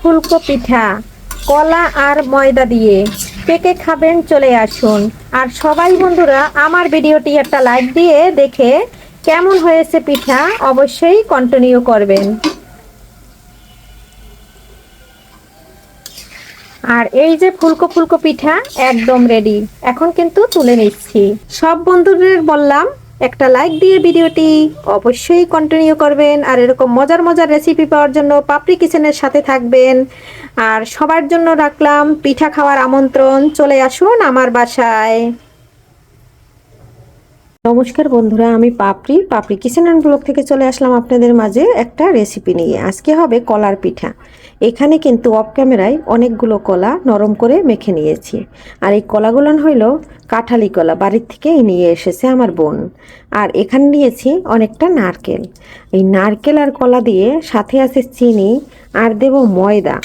ফুলকো পিঠা, কলা আর ময়দা দিয়ে। কে কে খাবেন চলে আসুন। আর সবাই বন্ধুরা, আমার ভিডিওটি একটা লাইক দিয়ে দেখে কেমন হয়েছে পিঠা অবশ্যই কন্টিনিউ করবেন। আর এই যে ফুলকো ফুলকো পিঠা একদম রেডি এখন কিন্তু তুলে নিচ্ছি। সব বন্ধুদের বললাম একটা লাইক দিয়ে ভিডিওটি অবশ্যই কন্টিনিউ করবেন আর এরকম মজার মজার রেসিপি পাওয়ার জন্য পাপড়ি কিচেনের সাথে থাকবেন। আর সবার জন্য রাখলাম পিঠা খাওয়ার আমন্ত্রণ। চলে আসুন আমার বাসায়। নমস্কার বন্ধুরা, আমি পাপড়ি। পাপড়ি কিচেন অ্যান্ড থেকে চলে আসলাম আপনাদের মাঝে একটা রেসিপি নিয়ে। আজকে হবে কলার পিঠা। এখানে কিন্তু অফ ক্যামেরায় অনেকগুলো কলা নরম করে মেখে নিয়েছি। আর এই কলাগুলো হইল কাঁঠালি কলা, বাড়ির থেকে নিয়ে এসেছে আমার বোন। আর এখানে নিয়েছি অনেকটা নারকেল। এই নারকেল আর কলা দিয়ে সাথে আছে চিনি আর দেব ময়দা।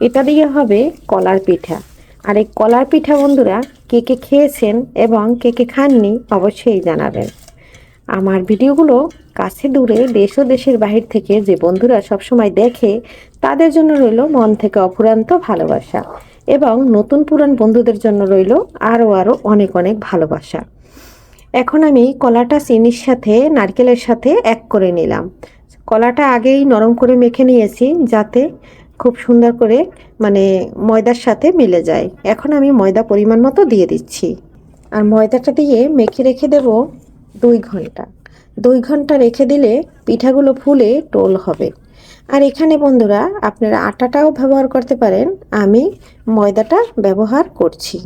এটা দিয়ে হবে কলার পিঠা। আর এই কলার পিঠা বন্ধুরা কে কে খেয়েছেন এবং কে কে খাননি অবশ্যই জানাবেন। আমার ভিডিওগুলো কাছে দূরে দেশ ও দেশের বাহির থেকে যে বন্ধুরা সবসময় দেখে, তাদের জন্য রইল মন থেকে অফুরান্ত ভালোবাসা এবং নতুন পুরান বন্ধুদের জন্য রইল আরও আরও অনেক অনেক ভালোবাসা। এখন আমি কলাটা চিনির সাথে, নারকেলের সাথে এক করে নিলাম। কলাটা আগেই নরম করে মেখে নিয়েছি যাতে খুব সুন্দর করে মানে ময়দার সাথে মিলে যায়। এখন আমি ময়দা পরিমাণ মতো দিয়ে দিচ্ছি। আর ময়দাটা দিয়ে মেখে রেখে দেব দুই ঘণ্টা। দুই ঘণ্টা রেখে দিলে পিঠাগুলো ফুলে টোল হবে। আর এখানে বন্ধুরা, আপনারা আটাটাও ব্যবহার করতে পারেন। আমি ময়দাটা ব্যবহার করছি।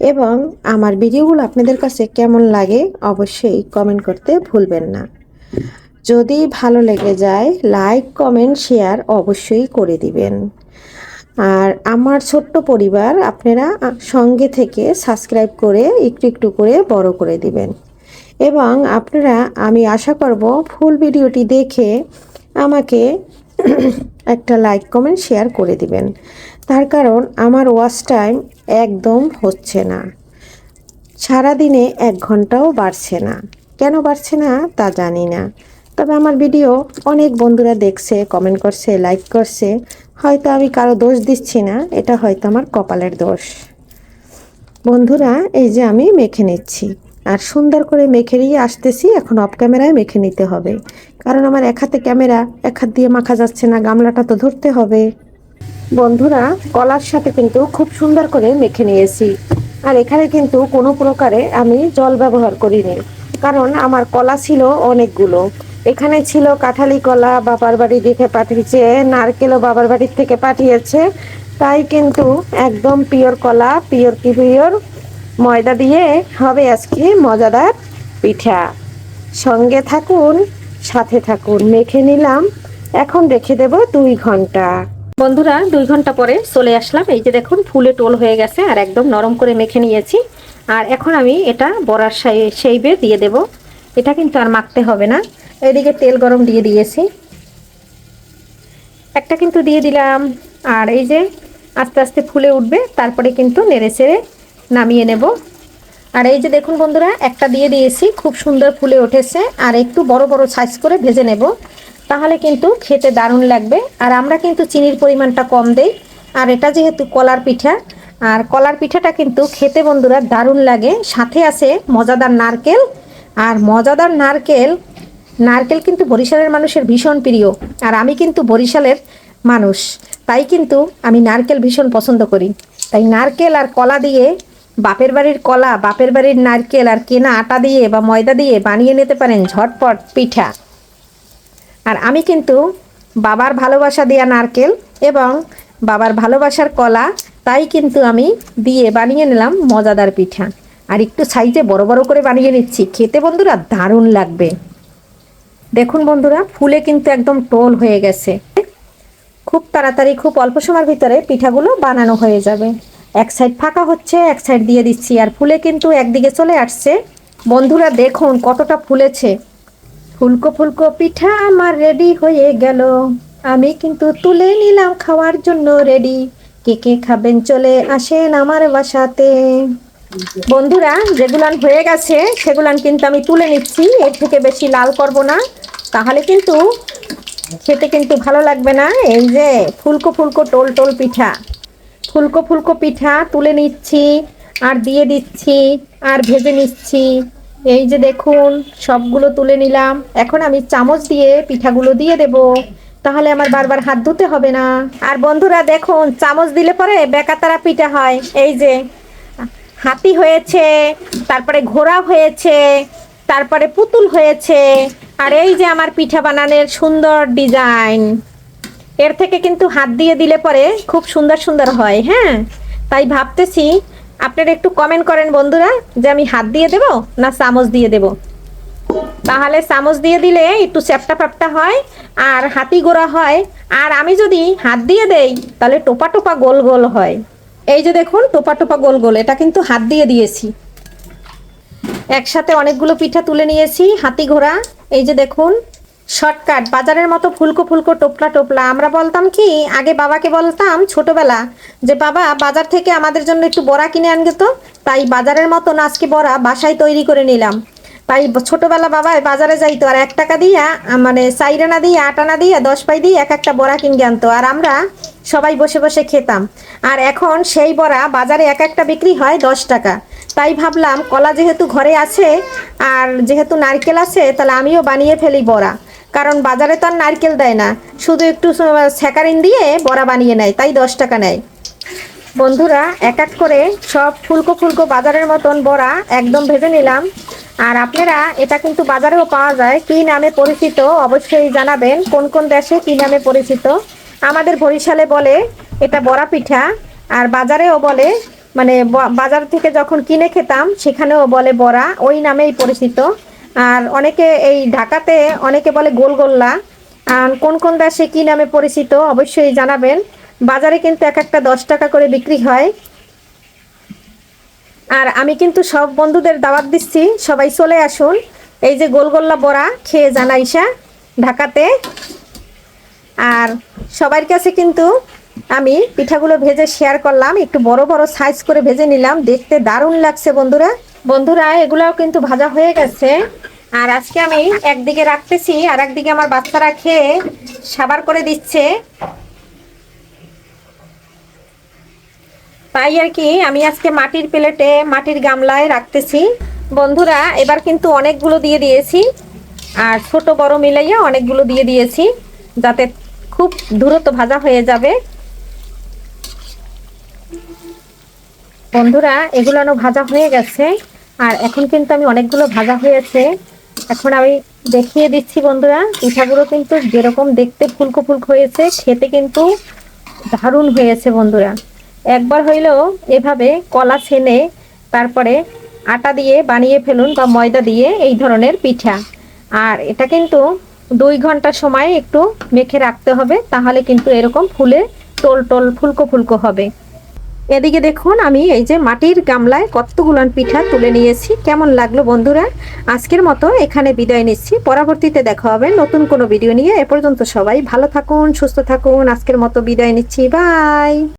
এবং আমার ভিডিওগুলো আপনাদের কাছে কেমন লাগে অবশ্যই কমেন্ট করতে ভুলবেন না। যদি ভালো লেগে যায় লাইক কমেন্ট শেয়ার অবশ্যই করে দিবেন। আর আমার ছোট্ট পরিবার, আপনারা সঙ্গে থেকে সাবস্ক্রাইব করে একটু একটু করে বড় করে দিবেন। এবং আপনারা, আমি আশা করব ফুল ভিডিওটি দেখে আমাকে একটা লাইক, কমেন্ট, শেয়ার করে দিবেন। তার কারণ আমার ওয়াচ টাইম একদম হচ্ছে না। সারাদিনে এক ঘন্টাও বাড়ছে না। কেন বাড়ছে না তা জানি না। তবে আমার ভিডিও অনেক বন্ধুরা দেখছে, কমেন্ট করছে, লাইক করছে। হয়তো আমি কারও দোষ দিচ্ছি না, এটা হয়তো আমার কপালের দোষ। বন্ধুরা, এই যে আমি মেখে নিচ্ছি। আর সুন্দর করে মেখে নিয়ে আসতেছি, এখন অফ ক্যামেরায় মেখে নিতে হবে। কারণ আমার এক হাতে ক্যামেরা এক হাত দিয়ে মাখা যাচ্ছে না, গামলাটা তো ধরতে হবে। বন্ধুরা, কলার সাথে কিন্তু খুব সুন্দর করে মেখে নিয়েছি। আর এখানে কিন্তু কোনো প্রকারে আমি জল ব্যবহার করিনি, কারণ আমার কলা ছিল অনেকগুলো। এখানে ছিল কাঁঠালি কলা বাবার বাড়ি দেখে পাঠিয়েছে, নারকেলও বাবার বাড়ির থেকে পাঠিয়েছে। তাই কিন্তু একদম পিওর কলা পিওর কি পিওর ময়দা দিয়ে হবে আজকে মজাদার পিঠা। সঙ্গে থাকুন, সাথে থাকুন, মেখে নিলাম। এখন রেখে দেব দুই ঘণ্টা। বন্ধুরা, দুই ঘণ্টা পরে চলে আসলাম। এই যে দেখুন, ফুলে টোল হয়ে গেছে আর একদম নরম করে মেখে নিয়েছি। আর এখন আমি এটা বড়ার সেইবে দিয়ে দেব। এটা কিন্তু আর মাখতে হবে না। এদিকে তেল গরম দিয়ে দিয়েছি। একটা কিন্তু দিয়ে দিলাম। আর এই যে আস্তে আস্তে ফুলে উঠবে, তারপরে কিন্তু নেড়ে চেড়ে নামিয়ে নেব। আর এই যে দেখুন বন্ধুরা, একটা দিয়ে দিয়েছি, খুব সুন্দর ফুলে উঠেছে। আর একটু বড় বড় সাইজ করে ভেজে নেব। তাহলে কিন্তু খেতে দারুণ লাগবে। আর আমরা কিন্তু চিনির পরিমাণটা কম দেই। আর এটা যেহেতু কলার পিঠা, আর কলার পিঠাটা কিন্তু খেতে বন্ধুরা দারুণ লাগে। সাথে আছে মজাদার নারকেল। আর মজাদার নারকেল নারকেল কিন্তু বরিশালের মানুষের ভীষণ প্রিয়। আর আমি কিন্তু বরিশালের মানুষ। তাই কিন্তু আমি নারকেল ভীষণ পছন্দ করি। তাই নারকেল আর কলা দিয়ে বাপের বাড়ির কলা, বাপের বাড়ির নারকেল আর কেনা আটা দিয়ে বা ময়দা দিয়ে বানিয়ে নিতে পারেন ঝটপট পিঠা। আর আমি কিন্তু বাবার ভালোবাসা দেওয়া নারকেল এবং বাবার ভালোবাসার কলা, তাই কিন্তু আমি দিয়ে বানিয়ে নিলাম মজাদার পিঠা। আর একটু সাইজে বড় বড় করে বানিয়ে নিচ্ছি। খেতে বন্ধুরা দারুণ লাগবে। দেখুন বন্ধুরা, ফুলে কিন্তু একদম টোল হয়ে গেছে। খুব তাড়াতাড়ি, খুব অল্প সময়ের ভিতরে পিঠাগুলো বানানো হয়ে যাবে। এক সাইড ফাঁকা হচ্ছে, এক সাইড দিয়ে দিচ্ছি। আর ফুলে কিন্তু একদিকে চলে আসছে। বন্ধুরা, দেখুন কতটা ফুলেছে। ফুলকো ফুলকো পিঠা আমার রেডি হয়ে গেল। আমি কিন্তু তুলে নিলাম খাওয়ার জন্য রেডি কে কে খাবেন চলে আসেন আমার বাসাতে। বন্ধুরা যেগুলান হয়ে গেছে সেগুলান কিন্তু আমি তুলে নিচ্ছি। এর থেকে বেশি লাল করব না। তাহলে কিন্তু খেতে কিন্তু ভালো লাগবে না। এই যে ফুলকো ফুলকো টোল টোল পিঠা। ফুলকো ফুলকো পিঠা তুলে নিচ্ছি, আর দিয়ে দিচ্ছি, আর ভেজে নিচ্ছি। এই যে দেখুন, সবগুলো তুলে নিলাম। এখন আমি চামচ দিয়ে পিঠাগুলো দিয়ে দেব। তাহলে আমার বারবার হাত ধুতে হবে না। আর বন্ধুরা দেখুন, চামচ দিলে পরে বেকাতারা পিঠা হয়। এই যে, হাতি হয়েছে, তারপরে ঘোড়া হয়েছে, তারপরে পুতুল হয়েছে, আর এই যে আমার পিঠা বানানোর সুন্দর ডিজাইন। এর থেকে কিন্তু হাত দিয়ে দিলে পরে খুব সুন্দর সুন্দর হয় হ্যাঁ? তাই ভাবতেছি আপনারা একটু কমেন্ট করেন বন্ধুরা যে আমি হাত দিয়ে দেব না চামচ দিয়ে দেব। তাহলে চামচ দিয়ে দিলে একটু চ্যাপটা প্যাপটা হয় আর হাতি গোড়া হয়। আর আমি যদি হাত দিয়ে দেই, তাহলে টোপা টোপা গোল গোল হয়। এই যে দেখুন, টোপা টোপা গোল গোল, এটা কিন্তু হাত দিয়ে দিয়েছি। একসাথে অনেকগুলো পিঠা তুলে নিয়েছি, হাতি ঘোড়া। এই যে দেখুন শর্টকাট, বাজারের মতো ফুলকো ফুলকো, টোপলা টোপলা। আমরা বলতাম কি, আগে বাবাকে বলতাম ছোটবেলা যে, বাবা, বাজার থেকে আমাদের জন্য একটু বড়া কিনে আনগে তো। তাই বাজারের মতন আজকে বড়া বাসায় তৈরি করে নিলাম। তাই ছোটবেলা বাবা বাজারে যাইতো আর এক টাকা দিয়া মানে চাইরানা দিয়ে, আটানা দিয়ে, দশ পাই দিয়ে এক একটা বড়া কিনে আনতো। আর আমরা সবাই বসে বসে খেতাম। আর এখন সেই বড়া বাজারে এক একটা বিক্রি হয় দশ টাকা। তাই ভাবলাম, কলা যেহেতু ঘরে আছে আর যেহেতু নারকেল আছে, তাহলে আমিও বানিয়ে ফেলি বড়া। কারণ বাজারে তো আর নারকেল দেয় না। শুধু একটু স্যাকারিন দিয়ে বড়া বানিয়ে নেয়, তাই দশ টাকা নেয়। বন্ধুরা, এক এক করে সব ফুলকো ফুলকো বাজারের মতন বড়া একদম ভেজে নিলাম। আর আপনারা, এটা কিন্তু বাজারেও পাওয়া যায়, কি নামে পরিচিত অবশ্যই জানাবেন, কোন কোন দেশে কি নামে পরিচিত। আমাদের বরিশালে বলে এটা বড়া পিঠা, আর বাজারেও বলে মানে বাজার থেকে যখন কিনে খেতাম, সেখানেও বলে বড়া, ওই নামেই পরিচিত। আর অনেকে এই ঢাকাতে অনেকে বলে গোলগোল্লা। আর কোন কোন দেশে কি নামে পরিচিত অবশ্যই জানাবেন। বাজারে কিন্তু এক একটা দশ টাকা করে বিক্রি হয়। আর আমি কিন্তু সব বন্ধুদের দাওয়াত দিচ্ছি, সবাই চলে আসুন। এই যে গোলগোল্লা বড়া, খেয়ে জানাইসা ঢাকাতে। আর সবার কাছে কিন্তু আমি পিঠাগুলো ভেজে শেয়ার করলাম, একটু বড় বড় সাইজ করে ভেজে নিলাম, দেখতে দারুণ লাগছে বন্ধুরা। বন্ধুরা, এগুলাও কিন্তু ভাজা হয়ে গেছে। আর আজকে আমি একদিকে রাখতেছি, আর একদিকে আমার বাচ্চারা খেয়ে সাবার করে দিচ্ছে। তাই আর কি, আমি আজকে মাটির প্লেটে মাটির গামলায় রাখতেছি। বন্ধুরা, এবার কিন্তু অনেকগুলো দিয়ে দিয়েছি। আর ছোট বড় মিলাইয়া অনেকগুলো দিয়ে দিয়েছি, যাতে খুব দ্রুত ভাজা হয়ে যাবে। বন্ধুরা এগুলো ভাজা হয়ে গেছে। আর এখন কিন্তু আমি অনেকগুলো ভাজা হয়েছে। এখন আমি দেখিয়ে দিচ্ছি বন্ধুরা, পিঠাগুলো কিন্তু যেরকম দেখতে ফুলকো ফুলকো হয়েছে, খেতে কিন্তু দারুণ হয়েছে বন্ধুরা। একবার হইলেও এভাবে কলা ছেনে তারপরে আটা দিয়ে বানিয়ে ফেলুন বা ময়দা দিয়ে এই ধরনের পিঠা। আর এটা কিন্তু দুই ঘণ্টা সময় একটু মেখে রাখতে হবে, তাহলে কিন্তু এরকম ফুলে টোল টোল ফুলকো ফুলকো হবে। এদিকে দেখুন, আমি এই যে মাটির গামলায় কতগুলান পিঠা তুলে নিয়েছি। কেমন লাগল বন্ধুরা? আজকের মতো এখানে বিদায় নিচ্ছি। পরবর্তীতে দেখা হবে নতুন কোনো ভিডিও নিয়ে। এ পর্যন্ত সবাই ভালো থাকুন, সুস্থ থাকুন। আজকের মতো বিদায় নিচ্ছি। বাই!